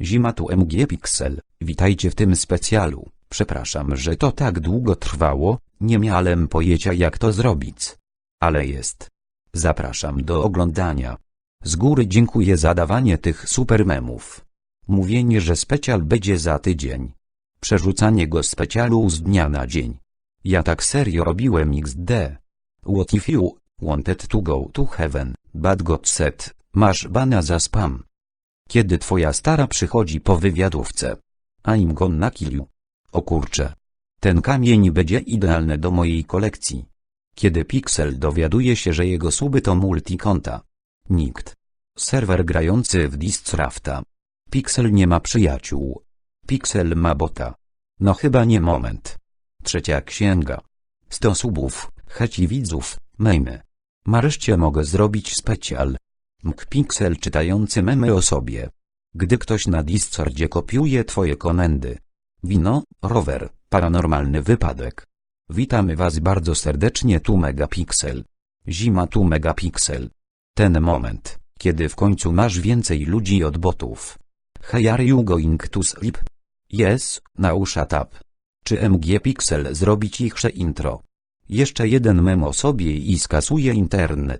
Zima tu MG Pixel, witajcie w tym specjalu. Przepraszam, że to tak długo trwało, nie miałem pojęcia jak to zrobić. Ale jest. Zapraszam do oglądania. Z góry dziękuję za dawanie tych super memów. Mówienie, że specjal będzie za tydzień. Przerzucanie go specjalu z dnia na dzień. Ja tak serio robiłem XD. What if you wanted to go to heaven, but God said, masz bana za spam. Kiedy twoja stara przychodzi po wywiadówce. I'm gonna kill you. O kurcze. Ten kamień będzie idealny do mojej kolekcji. Kiedy Pixel dowiaduje się, że jego suby to multikonta. Nikt. Serwer grający w Distrafta. Pixel nie ma przyjaciół. Pixel ma bota. No chyba nie moment. Trzecia księga. 100 subów, checi widzów, memy. Nareszcie mogę zrobić specjal. Pixel czytający memy o sobie. Gdy ktoś na Discordzie kopiuje twoje komendy. Wino, rower, paranormalny wypadek. Witamy was bardzo serdecznie tu Megapixel. Zima tu Megapixel. Ten moment, kiedy w końcu masz więcej ludzi od botów. Hey are you going to sleep? Yes, now shut up. Czy MG Pixel zrobi cichsze intro? Jeszcze jeden mem o sobie i skasuje internet.